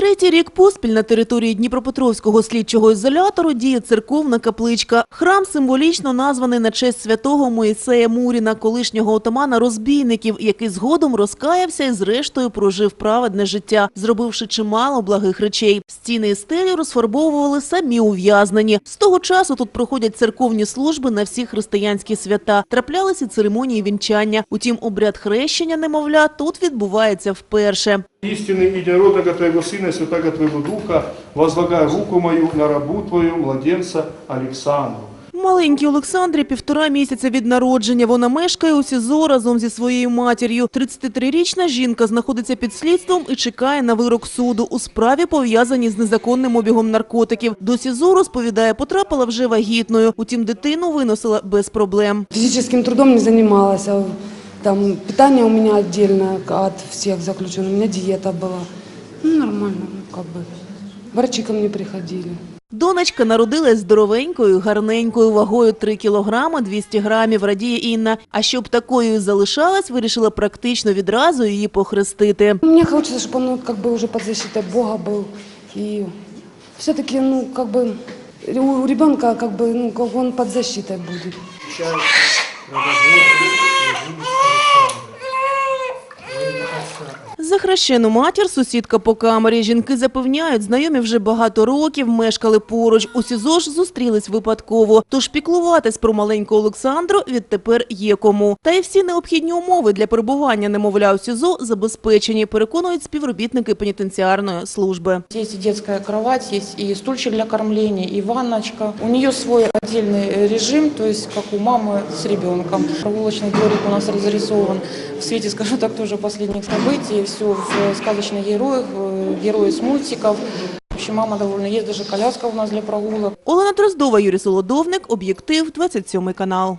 Третій рік поспіль на території Дніпропетровського слідчого ізолятору діє церковна капличка. Храм символічно названий на честь святого Моїсея Муріна, колишнього отамана розбійників, який згодом розкаявся і зрештою прожив праведне життя, зробивши чимало благих речей. Стіни і стелі розфарбовували самі ув'язнені. З того часу тут проходять церковні служби на всі християнські свята. Траплялися церемонії вінчання. Утім, обряд хрещення немовля тут відбувається вперше. Истинный единородного Твоего Сына и Святаго Твоего Духа, возлагаю руку мою на рабу Твою, младенца Александру. Маленькій Олександрі півтора місяця від народження. Вона мешкає у СІЗО разом зі своєю матір'ю. 33-річна жінка знаходиться під слідством і чекає на вирок суду у справі, пов'язаній з незаконним обігом наркотиків. До СІЗО, розповідає, потрапила вже вагітною. Утім, дитину виносила без проблем. Физическим трудом не занималась. а Там питание у меня отдельно от всех заключенных. У меня диета была. Ну, нормально, ну, как бы. Врачи ко мне приходили. Донечка народилась здоровенькою, гарненькою, вагою 3 кілограми 200 грамів, радіє Інна. А щоб такою і залишалась, вирішила практично відразу її похрестити. Мне хочется, чтобы он ну, как бы уже под защитой Бога был. И все-таки, ну, как бы, у ребенка, как бы, ну, как он под защитой будет. хрещену матір сусідка по камері. Жінки запевняють, знайомі вже багато років, мешкали поруч. У СІЗО ж зустрілись випадково. Тож піклуватись про маленьку Олександру відтепер є кому. Та й всі необхідні умови для перебування немовля у СІЗО забезпечені, переконують співробітники пенітенціарної служби. Есть и детская кровать, есть и стульчик для кормления, и ванночка. У нее свой отдельный э, режим, то есть как у мамы с ребенком. Прогулочный дворик у нас разрисован в свете, скажу так, тоже последних событий. Все в сказочных героев герои из мультиков. В мама довольна. Есть даже коляска у нас для прогулок. Олена Дроздова, Юрій Солодовник, Об'єктив, 27 канал.